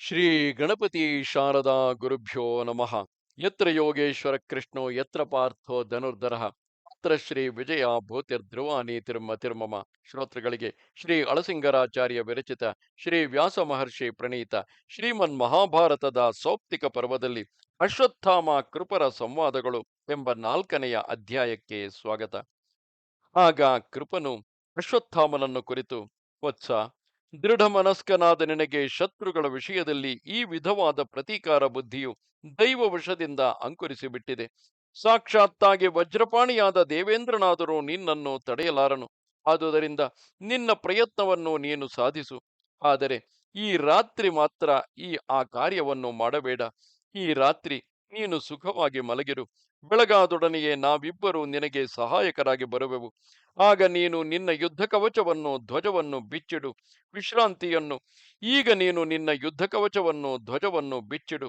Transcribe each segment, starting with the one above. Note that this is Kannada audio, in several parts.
ಶ್ರೀ ಗಣಪತಿ ಶಾರದಾ ಗುರುಭ್ಯೋ ನಮಃ. ಯತ್ರ ಯೋಗೇಶ್ವರ ಕೃಷ್ಣೋ, ಯತ್ರ ಪಾರ್ಥೋ ಧನುರ್ಧರ. ಅತ್ರ ಶ್ರೀ ವಿಜಯ ಭೂತಿರ್ಧ್ರುವಾನಿ ತಿರುಮ ತಿರುಮಮ. ಶ್ರೋತೃಗಳಿಗೆ ಶ್ರೀ ಅಳಸಿಂಗರಾಚಾರ್ಯ ವಿರಚಿತ ಶ್ರೀ ವ್ಯಾಸ ಮಹರ್ಷಿ ಪ್ರಣೀತ ಶ್ರೀಮನ್ ಮಹಾಭಾರತದ ಸೌಪ್ತಿಕ ಪರ್ವದಲ್ಲಿ ಅಶ್ವತ್ಥಾಮ ಕೃಪರ ಸಂವಾದಗಳು ಎಂಬ ನಾಲ್ಕನೆಯ ಅಧ್ಯಾಯಕ್ಕೆ ಸ್ವಾಗತ. ಆಗ ಕೃಪನು ಅಶ್ವತ್ಥಾಮನನ್ನು ಕುರಿತು, ವತ್ಸ ದೃಢ ಮನಸ್ಕನಾದ ನಿನಗೆ ಶತ್ರುಗಳ ವಿಷಯದಲ್ಲಿ ಈ ವಿಧವಾದ ಪ್ರತೀಕಾರ ಬುದ್ಧಿಯು ದೈವವಶದಿಂದ ವಶದಿಂದ ಅಂಕುರಿಸಿ ಬಿಟ್ಟಿದೆ ಸಾಕ್ಷಾತ್ತಾಗಿ ವಜ್ರಪಾಣಿಯಾದ ದೇವೇಂದ್ರನಾದರೂ ನಿನ್ನನ್ನು ತಡೆಯಲಾರನು. ಆದುದರಿಂದ ನಿನ್ನ ಪ್ರಯತ್ನವನ್ನು ನೀನು ಸಾಧಿಸು. ಆದರೆ ಈ ರಾತ್ರಿ ಮಾತ್ರ ಈ ಆ ಕಾರ್ಯವನ್ನು ಮಾಡಬೇಡ. ಈ ರಾತ್ರಿ ನೀನು ಸುಖವಾಗಿ ಮಲಗಿರು. ಬೆಳಗಾದೊಡನೆಯೇ ನಾವಿಬ್ಬರು ನಿನಗೆ ಸಹಾಯಕರಾಗಿ ಬರುವೆವು. ಆಗ ನೀನು ನಿನ್ನ ಯುದ್ಧ ಕವಚವನ್ನು ಧ್ವಜವನ್ನು ಬಿಚ್ಚಿಡು, ವಿಶ್ರಾಂತಿಯನ್ನು. ಈಗ ನೀನು ನಿನ್ನ ಯುದ್ಧ ಕವಚವನ್ನು ಧ್ವಜವನ್ನು ಬಿಚ್ಚಿಡು,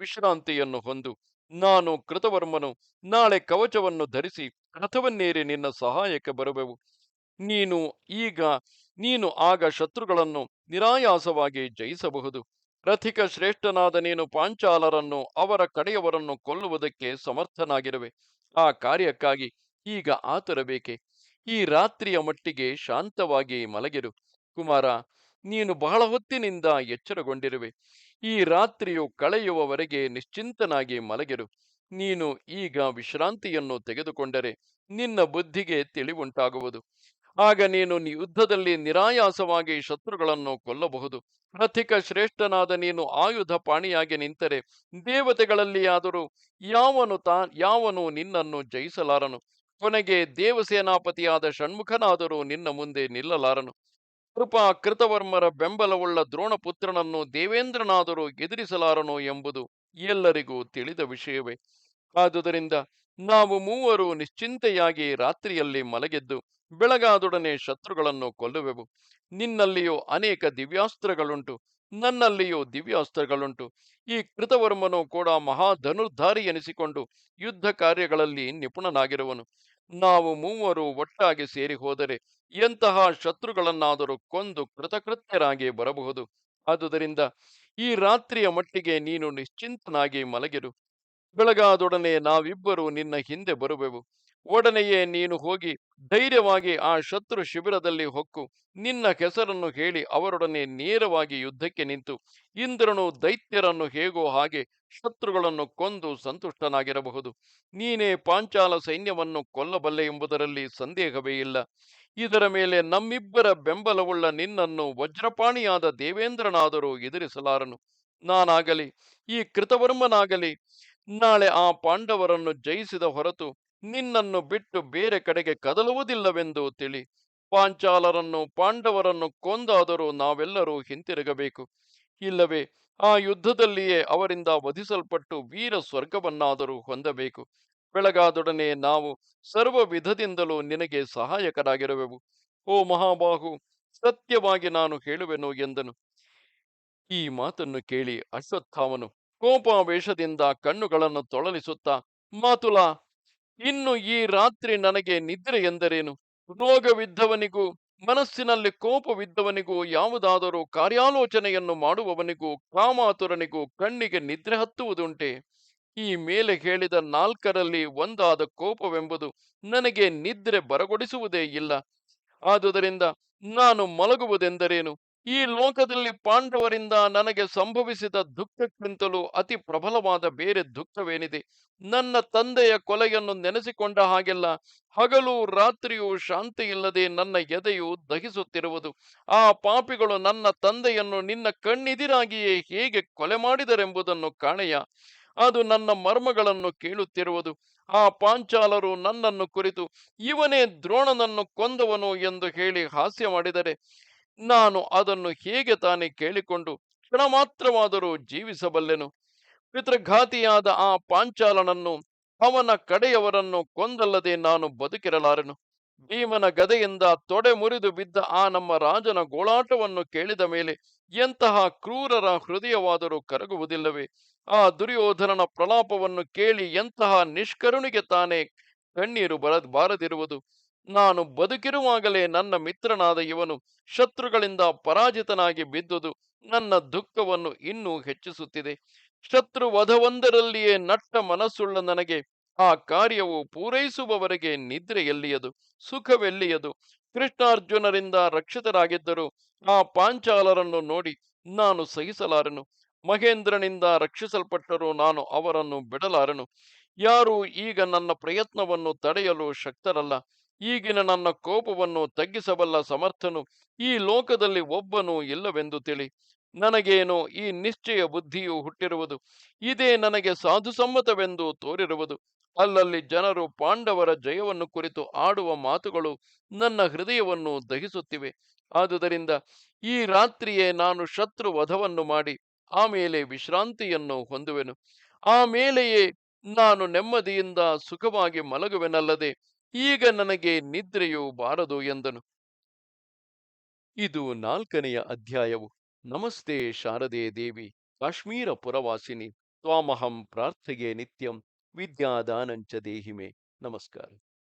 ವಿಶ್ರಾಂತಿಯನ್ನು ಹೊಂದು. ನಾನು ಕೃತವರ್ಮನು, ನಾಳೆ ಕವಚವನ್ನು ಧರಿಸಿ ರಥವನ್ನೇರಿ ನಿನ್ನ ಸಹಾಯಕ್ಕೆ ಬರುವೆವು. ನೀನು ಈಗ, ನೀನು ಆಗ ಶತ್ರುಗಳನ್ನು ನಿರಾಯಾಸವಾಗಿ ಜಯಿಸಬಹುದು. ರಥಿಕ ಶ್ರೇಷ್ಠನಾದ ನೀನು ಪಾಂಚಾಲರನ್ನು, ಅವರ ಕಡೆಯವರನ್ನು ಕೊಲ್ಲುವುದಕ್ಕೆ ಸಮರ್ಥನಾಗಿರುವೆ. ಆ ಕಾರ್ಯಕ್ಕಾಗಿ ಈಗ ಆತರಬೇಕೆ. ಈ ರಾತ್ರಿಯ ಮಟ್ಟಿಗೆ ಶಾಂತವಾಗಿ ಮಲಗಿರು. ಕುಮಾರ, ನೀನು ಬಹಳ ಹೊತ್ತಿನಿಂದ ಎಚ್ಚರಗೊಂಡಿರುವೆ. ಈ ರಾತ್ರಿಯು ಕಳೆಯುವವರೆಗೆ ನಿಶ್ಚಿಂತನಾಗಿ ಮಲಗಿರು. ನೀನು ಈಗ ವಿಶ್ರಾಂತಿಯನ್ನು ತೆಗೆದುಕೊಂಡರೆ ನಿನ್ನ ಬುದ್ಧಿಗೆ ತಿಳಿವುಂಟಾಗುವುದು. ಆಗ ನೀನು ಯುದ್ಧದಲ್ಲಿ ನಿರಾಯಾಸವಾಗಿ ಶತ್ರುಗಳನ್ನು ಕೊಲ್ಲಬಹುದು. ಅಧಿಕ ಶ್ರೇಷ್ಠನಾದ ನೀನು ಆಯುಧ ಪಾಣಿಯಾಗಿ ನಿಂತರೆ ದೇವತೆಗಳಲ್ಲಿಯಾದರೂ ಯಾವನು ತಾ, ಯಾವನು ನಿನ್ನನ್ನು ಜಯಿಸಲಾರನು? ಕೊನೆಗೆ ದೇವಸೇನಾಪತಿಯಾದ ಷಣ್ಮುಖನಾದರೂ ನಿನ್ನ ಮುಂದೆ ನಿಲ್ಲಲಾರನು. ಕೃಪಾ ಕೃತವರ್ಮರ ಬೆಂಬಲವುಳ್ಳ ದ್ರೋಣಪುತ್ರನನ್ನು ದೇವೇಂದ್ರನಾದರೂ ಎದುರಿಸಲಾರನು ಎಂಬುದು ಎಲ್ಲರಿಗೂ ತಿಳಿದ ವಿಷಯವೇ. ಆದುದರಿಂದ ನಾವು ಮೂವರು ನಿಶ್ಚಿಂತೆಯಾಗಿ ರಾತ್ರಿಯಲ್ಲಿ ಮಲಗೆದ್ದು, ಬೆಳಗಾದೊಡನೆ ಶತ್ರುಗಳನ್ನು ಕೊಲ್ಲುವೆವು. ನಿನ್ನಲ್ಲಿಯೂ ಅನೇಕ ದಿವ್ಯಾಸ್ತ್ರಗಳುಂಟು, ನನ್ನಲ್ಲಿಯೂ ದಿವ್ಯಾಸ್ತ್ರಗಳುಂಟು. ಈ ಕೃತವರ್ಮನು ಕೂಡ ಮಹಾಧನುರ್ಧಾರಿ ಎನಿಸಿಕೊಂಡು ಯುದ್ಧ ಕಾರ್ಯಗಳಲ್ಲಿ ನಿಪುಣನಾಗಿರುವನು. ನಾವು ಮೂವರು ಒಟ್ಟಾಗಿ ಸೇರಿ ಹೋದರೆ ಎಂತಹ ಶತ್ರುಗಳನ್ನಾದರೂ ಕೊಂದು ಕೃತಕೃತ್ಯರಾಗಿ ಬರಬಹುದು. ಆದುದರಿಂದ ಈ ರಾತ್ರಿಯ ಮಟ್ಟಿಗೆ ನೀನು ನಿಶ್ಚಿಂತನಾಗಿ ಮಲಗಿರು. ಬೆಳಗಾದೊಡನೆ ನಾವಿಬ್ಬರು ನಿನ್ನ ಹಿಂದೆ ಬರುವೆವು. ಒಡನೆಯೇ ನೀನು ಹೋಗಿ ಧೈರ್ಯವಾಗಿ ಆ ಶತ್ರು ಶಿಬಿರದಲ್ಲಿ ಹೊಕ್ಕು. ನಿನ್ನ ಹೆಸರನ್ನು ಹೇಳಿ ಅವರೊಡನೆ ನೇರವಾಗಿ ಯುದ್ಧಕ್ಕೆ ನಿಂತು. ಇಂದ್ರನು ದೈತ್ಯರನ್ನು ಹೇಗೋ ಹಾಗೆ ಶತ್ರುಗಳನ್ನು ಕೊಂದು ಸಂತುಷ್ಟನಾಗಿರಬಹುದು. ನೀನೇ ಪಾಂಚಾಲ ಸೈನ್ಯವನ್ನು ಕೊಲ್ಲಬಲ್ಲೆ ಎಂಬುದರಲ್ಲಿ ಸಂದೇಹವೇ ಇಲ್ಲ. ಇದರ ಮೇಲೆ ನಮ್ಮಿಬ್ಬರ ಬೆಂಬಲವುಳ್ಳ ನಿನ್ನನ್ನು ವಜ್ರಪಾಣಿಯಾದ ದೇವೇಂದ್ರನಾದರೂ ಎದುರಿಸಲಾರನು. ನಾನಾಗಲಿ, ಈ ಕೃತವರ್ಮನಾಗಲಿ ನಾಳೆ ಆ ಪಾಂಡವರನ್ನು ಜಯಿಸಿದ ಹೊರತು ನಿನ್ನನ್ನು ಬಿಟ್ಟು ಬೇರೆ ಕಡೆಗೆ ಕದಲುವುದಿಲ್ಲವೆಂದು ತಿಳಿ. ಪಾಂಚಾಲರನ್ನು ಪಾಂಡವರನ್ನು ಕೊಂದಾದರೂ ನಾವೆಲ್ಲರೂ ಹಿಂತಿರುಗಬೇಕು. ಇಲ್ಲವೇ, ಆ ಯುದ್ಧದಲ್ಲಿಯೇ ಅವರಿಂದ ವಧಿಸಲ್ಪಟ್ಟು ವೀರ ಸ್ವರ್ಗವನ್ನಾದರೂ ಹೊಂದಬೇಕು. ಬೆಳಗಾದೊಡನೆ ನಾವು ಸರ್ವ ವಿಧದಿಂದಲೂ ನಿನಗೆ ಸಹಾಯಕರಾಗಿರುವೆವು. ಓ ಮಹಾಬಾಹು, ಸತ್ಯವಾಗಿ ನಾನು ಹೇಳುವೆನು ಎಂದನು. ಈ ಮಾತನ್ನು ಕೇಳಿ ಅಶ್ವತ್ಥಾಮನು ಕೋಪಾವೇಶದಿಂದ ಕಣ್ಣುಗಳನ್ನು ತೊಳಲಿಸುತ್ತ, ಮಾತುಲ, ಇನ್ನು ಈ ರಾತ್ರಿ ನನಗೆ ನಿದ್ರೆ ಎಂದರೇನು? ರೋಗವಿದ್ದವನಿಗೂ, ಮನಸ್ಸಿನಲ್ಲಿ ಕೋಪವಿದ್ದವನಿಗೂ, ಯಾವುದಾದರೂ ಕಾರ್ಯಾಲೋಚನೆಯನ್ನು ಮಾಡುವವನಿಗೂ, ಕಾಮಾತುರನಿಗೂ ಕಣ್ಣಿಗೆ ನಿದ್ರೆ ಹತ್ತುವುದುಂಟೆ? ಈ ಮೇಲೆ ಹೇಳಿದ ನಾಲ್ಕರಲ್ಲಿ ಒಂದಾದ ಕೋಪವೆಂಬುದು ನನಗೆ ನಿದ್ರೆ ಬರಗೊಡಿಸುವುದೇ ಇಲ್ಲ. ಆದುದರಿಂದ ನಾನು ಮಲಗುವುದೆಂದರೇನು? ಈ ಲೋಕದಲ್ಲಿ ಪಾಂಡವರಿಂದ ನನಗೆ ಸಂಭವಿಸಿದ ದುಃಖಕ್ಕಿಂತಲೂ ಅತಿ ಪ್ರಬಲವಾದ ಬೇರೆ ದುಃಖವೇನಿದೆ? ನನ್ನ ತಂದೆಯ ಕೊಲೆಯನ್ನು ನೆನೆಸಿಕೊಂಡ ಹಾಗೆಲ್ಲ ಹಗಲು ರಾತ್ರಿಯೂ ಶಾಂತಿ ಇಲ್ಲದೆ ನನ್ನ ಎದೆಯು ದಹಿಸುತ್ತಿರುವುದು. ಆ ಪಾಪಿಗಳು ನನ್ನ ತಂದೆಯನ್ನು ನಿನ್ನ ಕಣ್ಣಿದಿರಾಗಿಯೇ ಹೇಗೆ ಕೊಲೆ ಮಾಡಿದರೆಂಬುದನ್ನು ಕಾಣೆಯ? ಅದು ನನ್ನ ಮರ್ಮಗಳನ್ನು ಕೇಳುತ್ತಿರುವುದು. ಆ ಪಾಂಚಾಲರು ನನ್ನನ್ನು ಕುರಿತು, ಇವನೇ ದ್ರೋಣನನ್ನು ಕೊಂದವನು ಎಂದು ಹೇಳಿ ಹಾಸ್ಯ ಮಾಡಿದರೆ ನಾನು ಅದನ್ನು ಹೇಗೆ ತಾನೇ ಕೇಳಿಕೊಂಡು ಕ್ಷಣ ಮಾತ್ರವಾದರೂ ಜೀವಿಸಬಲ್ಲೆನು. ಪಿತೃಘಾತಿಯಾದ ಆ ಪಾಂಚಾಲನನ್ನು ಅವನ ಕಡೆಯವರನ್ನು ಕೊಂದಲ್ಲದೆ ನಾನು ಬದುಕಿರಲಾರೆನು. ಭೀಮನ ಗದೆಯಿಂದ ತೊಡೆ ಮುರಿದು ಬಿದ್ದ ಆ ನಮ್ಮ ರಾಜನ ಗೋಳಾಟವನ್ನು ಕೇಳಿದ ಮೇಲೆ ಎಂತಹ ಕ್ರೂರರ ಹೃದಯವಾದರೂ ಕರಗುವುದಿಲ್ಲವೇ. ಆ ದುರ್ಯೋಧನನ ಪ್ರಲಾಪವನ್ನು ಕೇಳಿ ಎಂತಹ ನಿಷ್ಕರುಣಿಗೆ ತಾನೇ ಕಣ್ಣೀರು ಬರ ಬಾರದಿರುವುದು. ನಾನು ಬದುಕಿರುವಾಗಲೇ ನನ್ನ ಮಿತ್ರನಾದ ಇವನು ಶತ್ರುಗಳಿಂದ ಪರಾಜಿತನಾಗಿ ಬಿದ್ದುದು ನನ್ನ ದುಃಖವನ್ನು ಇನ್ನೂ ಹೆಚ್ಚಿಸುತ್ತಿದೆ. ಶತ್ರು ವಧವೊಂದರಲ್ಲಿಯೇ ನಟ್ಟ ಮನಸ್ಸುಳ್ಳ ನನಗೆ ಆ ಕಾರ್ಯವು ಪೂರೈಸುವವರೆಗೆ ನಿದ್ರೆ ಎಲ್ಲಿಯದು? ಸುಖವೆಲ್ಲಿಯದು? ಕೃಷ್ಣಾರ್ಜುನರಿಂದ ರಕ್ಷಿತರಾಗಿದ್ದರು ಆ ಪಾಂಚಾಲರನ್ನು ನೋಡಿ ನಾನು ಸಹಿಸಲಾರನು. ಮಹೇಂದ್ರನಿಂದ ರಕ್ಷಿಸಲ್ಪಟ್ಟರೂ ನಾನು ಅವರನ್ನು ಬಿಡಲಾರನು. ಯಾರು ಈಗ ನನ್ನ ಪ್ರಯತ್ನವನ್ನು ತಡೆಯಲು ಶಕ್ತರಲ್ಲ. ಈಗಿನ ನನ್ನ ಕೋಪವನ್ನು ತಗ್ಗಿಸಬಲ್ಲ ಸಮರ್ಥನು ಈ ಲೋಕದಲ್ಲಿ ಒಬ್ಬನು ಇಲ್ಲವೆಂದು ತಿಳಿ. ನನಗೇನು ಈ ನಿಶ್ಚಯ ಬುದ್ಧಿಯು ಹುಟ್ಟಿರುವುದು? ಇದೇ ನನಗೆ ಸಾಧುಸಮ್ಮತವೆಂದು ತೋರಿರುವುದು. ಅಲ್ಲಲ್ಲಿ ಜನರು ಪಾಂಡವರ ಜಯವನ್ನು ಕುರಿತು ಆಡುವ ಮಾತುಗಳು ನನ್ನ ಹೃದಯವನ್ನು ದಹಿಸುತ್ತಿವೆ. ಆದುದರಿಂದ ಈ ರಾತ್ರಿಯೇ ನಾನು ಶತ್ರು ವಧವನ್ನು ಮಾಡಿ ಆಮೇಲೆ ವಿಶ್ರಾಂತಿಯನ್ನು ಹೊಂದುವೆನು. ಆಮೇಲೆಯೇ ನಾನು ನೆಮ್ಮದಿಯಿಂದ ಸುಖವಾಗಿ ಮಲಗುವೆನಲ್ಲದೆ ಈಗ ನನಗೆ ನಿದ್ರೆಯು ಬಾರದು ಎಂದನು. ಇದು ನಾಲ್ಕನೆಯ ಅಧ್ಯಾಯವು. ನಮಸ್ತೆ ಶಾರದೆ ದೇವಿ. ಕಾಶ್ಮೀರ ಪುರವಾಸಿನಿ. ತ್ವಾಮಹಂ ಪ್ರಾರ್ಥೆಗೆ ನಿತ್ಯಂ. ವಿದ್ಯಾದಾನಂಚ ದೇಹಿಮೆ. ನಮಸ್ಕಾರ.